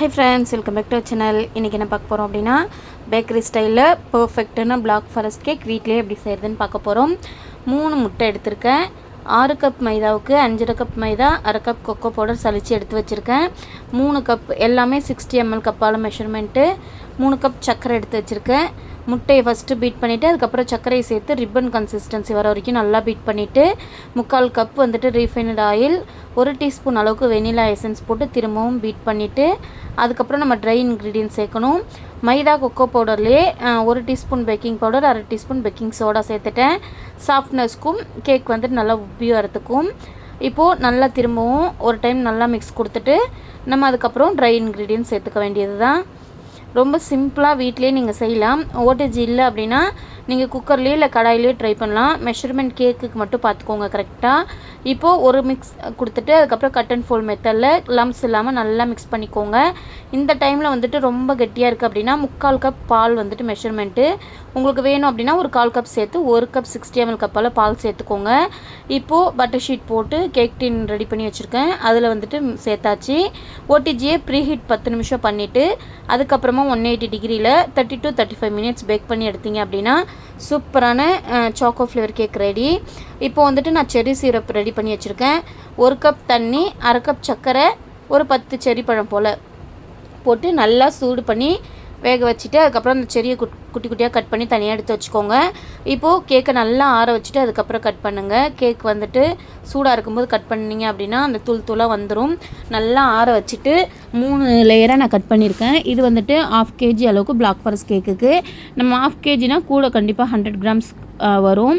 Hi friends welcome back to channel இன்றைக்கி என்ன பார்க்க போகிறோம் அப்படின்னா பேக்கரி ஸ்டைலில் பர்ஃபெக்டான பிளாக் ஃபாரஸ்ட் கேக் வீட்லேயே எப்படி செய்கிறதுன்னு பார்க்க போகிறோம் மூணு முட்டை எடுத்திருக்கேன். ஆறு கப் மைதாவுக்கு அஞ்சரை கப் மைதா அரை கப் கொக்கோ பவுடர் சளிச்சு எடுத்து வச்சுருக்கேன். மூணு கப் எல்லாமே சிக்ஸ்டி எம்எல் கப்பால் மெஷர்மெண்ட்டு மூணு கப் சர்க்கரை எடுத்து வச்சுருக்கேன். முட்டையை ஃபஸ்ட்டு பீட் பண்ணிவிட்டு அதுக்கப்புறம் சர்க்கரையை சேர்த்து ரிப்பன் கன்சிஸ்டன்சி வர வரைக்கும் நல்லா பீட் பண்ணிவிட்டு முக்கால் கப் வந்துட்டு ரீஃபைனட் ஆயில் ஒரு டீஸ்பூன் அளவுக்கு வெனிலா எசன்ஸ் போட்டு திரும்பவும் பீட் பண்ணிவிட்டு அதுக்கப்புறம் நம்ம ட்ரை இன்க்ரீடியன்ட் சேர்க்கணும். மைதா கொக்கோ பவுடர்லேயே ஒரு டீஸ்பூன் பேக்கிங் பவுடர் அரை டீஸ்பூன் பேக்கிங் சோடா சேர்த்துட்டேன். சாஃப்ட்னஸ்க்கும் கேக் வந்துட்டு நல்லா உப்பி வரத்துக்கும் இப்போது நல்லா திரும்பவும் ஒரு டைம் நல்லா மிக்ஸ் கொடுத்துட்டு நம்ம அதுக்கப்புறம் ட்ரை இன்க்ரீடியன்ட் சேர்த்துக்க வேண்டியது தான் ரொம்ப சிம்பிளாக வீட்லேயே நீங்கள் செய்யலாம். ஓட்டேஜ் இல்லை அப்படின்னா நீங்கள் குக்கர்லேயே இல்லை கடாயிலே ட்ரை பண்ணலாம். மெஷர்மெண்ட் கேக்குக்கு மட்டும் பார்த்துக்கோங்க கரெக்டாக இப்போது ஒரு மிக்ஸ் கொடுத்துட்டு அதுக்கப்புறம் கட் அண்ட் ஃபோல் மெத்தடில் லம்ஸ் இல்லாமல் நல்லா மிக்ஸ் பண்ணிக்கோங்க. இந்த டைமில் வந்துட்டு ரொம்ப கெட்டியாக இருக்குது அப்படின்னா முக்கால் கப் பால் வந்துட்டு மெஷர்மெண்ட்டு உங்களுக்கு வேணும் அப்படின்னா ஒரு கால் கப் சேர்த்து ஒரு கப் சிக்ஸ்டி எம்எல் கப்பால் பால் சேர்த்துக்கோங்க. இப்போது பட்டர் ஷீட் போட்டு கேக் டின் ரெடி பண்ணி வச்சுருக்கேன். அதில் வந்துட்டு சேர்த்தாச்சு. ஓடிஜியை ப்ரீ ஹீட் பத்து நிமிஷம் பண்ணிவிட்டு அதுக்கப்புறமா ஒன் எயிட்டி டிகிரியில் thirty to thirty five minutes bake பண்ணி எடுத்தீங்க அப்படின்னா சூப்பரான சாக்கோ ஃப்ளேவர் கேக் ரெடி இப்போ வந்துட்டு நான் செரி சிரப் ரெடி பண்ணி வச்சுருக்கேன். ஒரு கப் தண்ணி அரை கப் சர்க்கரை ஒரு பத்து செரி பழம் போல் போட்டு நல்லா சூடு பண்ணி வேக வச்சுட்டு அதுக்கப்புறம் அந்த செடியை குட் குட்டி குட்டியாக கட் பண்ணி தனியாக எடுத்து வச்சுக்கோங்க. இப்போது கேக்கை நல்லா ஆற வச்சுட்டு அதுக்கப்புறம் கட் பண்ணுங்கள் கேக் வந்துட்டு சூடாக இருக்கும்போது கட் பண்ணிங்க அப்படின்னா அந்த தூள் தூளாக வந்துடும் நல்லா ஆற வச்சுட்டு மூணு லேயராக நான் கட் பண்ணியிருக்கேன் இது வந்துட்டு ஆஃப் கேஜி அளவுக்கு பிளாக் ஃபாரஸ்ட் கேக்குக்கு நம்ம ஆஃப் கேஜினால் கூட கண்டிப்பாக ஹண்ட்ரட் கிராம்ஸ் வரும்.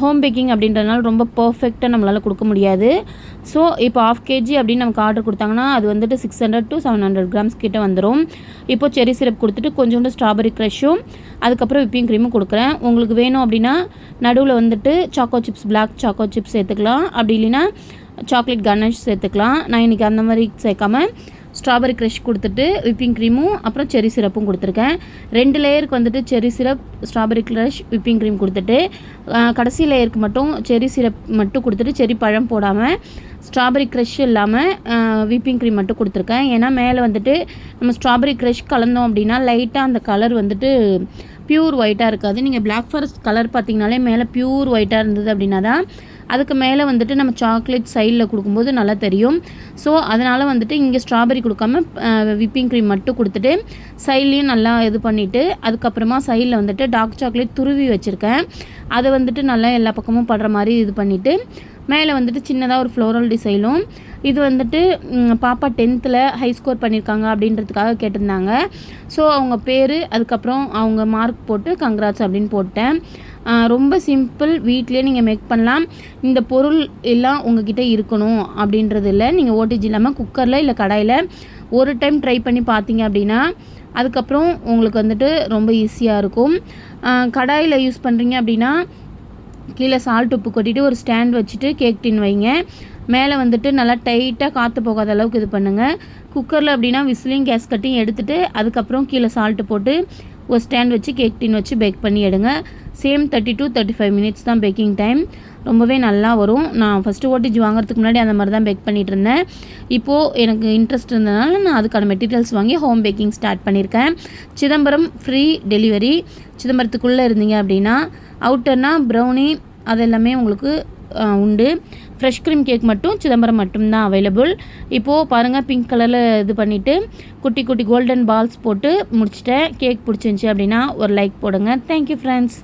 ஹோம் பேக்கிங் அப்படின்றனால ரொம்ப பர்ஃபெக்டாக நம்மளால் கொடுக்க முடியாது. ஸோ இப்போ ஆஃப் கேஜி அப்படின்னு நமக்கு ஆர்டர் கொடுத்தாங்கன்னா அது வந்துட்டு six hundred to seven hundred grams கிட்டே வந்துடும் இப்போ செரி சிரப் கொடுத்துட்டு கொஞ்சோண்டு ஸ்ட்ராபெரி க்ரஷும் அதுக்கப்புறம் விப்பிங் க்ரீமும் கொடுக்குறேன். உங்களுக்கு வேணும் அப்படின்னா நடுவில் வந்துட்டு choco chips black choco chips சேர்த்துக்கலாம். அப்படி இல்லைன்னா சாக்லேட் கனஷ் சேர்த்துக்கலாம். நான் இன்றைக்கி அந்த மாதிரி சேர்க்காமல் ஸ்ட்ராபெரி க்ரஷ் கொடுத்துட்டு விப்பிங் க்ரீமும் அப்புறம் செரி சிரப்பும் கொடுத்துருக்கேன். ரெண்டு லேயருக்கு வந்துட்டு cherry syrup strawberry crush whipping cream கொடுத்துட்டு கடைசி லேயருக்கு மட்டும் செரி சிரப் மட்டும் கொடுத்துட்டு செரி பழம் போடாமல் ஸ்ட்ராபெரி க்ரஷ் இல்லாமல் விப்பிங் க்ரீம் மட்டும் கொடுத்துருக்கேன். ஏன்னா மேலே வந்துட்டு நம்ம ஸ்ட்ராபெரி க்ரஷ் கலந்தோம் அப்படின்னா லைட்டாக அந்த கலர் வந்துட்டு ப்யூர் ஒயிட்டாக இருக்காது. நீங்கள் பிளாக் ஃபாரஸ்ட் கலர் பார்த்தீங்கனாலே மேலே ப்யூர் ஒயிட்டாக இருந்தது அப்படின்னா தான் அதுக்கு மேலே வந்துட்டு நம்ம சாக்லேட் சைடில் கொடுக்கும்போது நல்லா தெரியும். ஸோ அதனால் வந்துட்டு இங்கே ஸ்ட்ராபெரி கொடுக்காம விப்பிங் க்ரீம் மட்டும் கொடுத்துட்டு சைட்லேயும் நல்லா இது பண்ணிவிட்டு அதுக்கப்புறமா சைடில் வந்துட்டு டார்க் சாக்லேட் துருவி வச்சுருக்கேன். அதை வந்துட்டு நல்லா எல்லா பக்கமும் படுற மாதிரி இது பண்ணிவிட்டு மேலே வந்துட்டு சின்னதாக ஒரு ஃப்ளோரல் டிசைனும் இது வந்துட்டு பாப்பா டென்த்தில் ஹை ஸ்கோர் பண்ணியிருக்காங்க அப்படின்றதுக்காக கேட்டிருந்தாங்க. ஸோ அவங்க பேர் அதுக்கப்புறம் அவங்க மார்க் போட்டு கங்க்ராட்ஸ் அப்படின்னு போட்டேன். ரொம்ப சிம்பிள் வீட்லேயே நீங்கள் மேக் பண்ணலாம். இந்த பொருள் எல்லாம் உங்ககிட்ட இருக்கணும் அப்படின்றது இல்லை. நீங்கள் ஓடிஜி இல்லாமல் குக்கரில் இல்லை கடாயில் ஒரு டைம் ட்ரை பண்ணி பார்த்தீங்க அப்படின்னா அதுக்கப்புறம் உங்களுக்கு வந்துட்டு ரொம்ப ஈஸியாக இருக்கும். கடாயில் யூஸ் பண்ணுறீங்க அப்படின்னா கீழே சால்ட் உப்பு கொட்டிட்டு ஒரு ஸ்டாண்ட் வச்சுட்டு கேக் டின் வைங்க. மேலே வந்துட்டு நல்லா டைட்டாக காற்று போகாத அளவுக்கு இது பண்ணுங்கள் குக்கரில் அப்படின்னா விசிலிங் கேஸ் கட்டியும் எடுத்துகிட்டு அதுக்கப்புறம் கீழே சால்ட்டு போட்டு ஒரு ஸ்டாண்ட் வச்சு கேக் டின் வச்சு பேக் பண்ணி எடுங்க. Same thirty to thirty five minutes தான் பேக்கிங் டைம் ரொம்பவே நல்லா வரும். நான் ஃபஸ்ட்டு ஓட்டிஜ் வாங்குறதுக்கு முன்னாடி அந்த மாதிரி தான் பேக் பண்ணிகிட்டு இருந்தேன். இப்போது எனக்கு இன்ட்ரெஸ்ட் இருந்ததுனால நான் அதுக்கான மெட்டீரியல்ஸ் வாங்கி ஹோம் பேக்கிங் ஸ்டார்ட் பண்ணியிருக்கேன் சிதம்பரம் ஃப்ரீ டெலிவரி சிதம்பரத்துக்குள்ளே இருந்தீங்க அப்படின்னா அவுட்டர்னால் ப்ரௌனி அது எல்லாமே உங்களுக்கு உண்டு. ஃப்ரெஷ் க்ரீம் கேக் மட்டும் சிதம்பரம் மட்டும்தான் அவைலபிள் இப்போது பாருங்கள் பிங்க் கலரில் இது பண்ணிவிட்டு குட்டி குட்டி கோல்டன் பால்ஸ் போட்டு முடிச்சிட்டேன். கேக் பிடிச்சிருந்துச்சி அப்படின்னா ஒரு லைக் போடுங்க. Thank you friends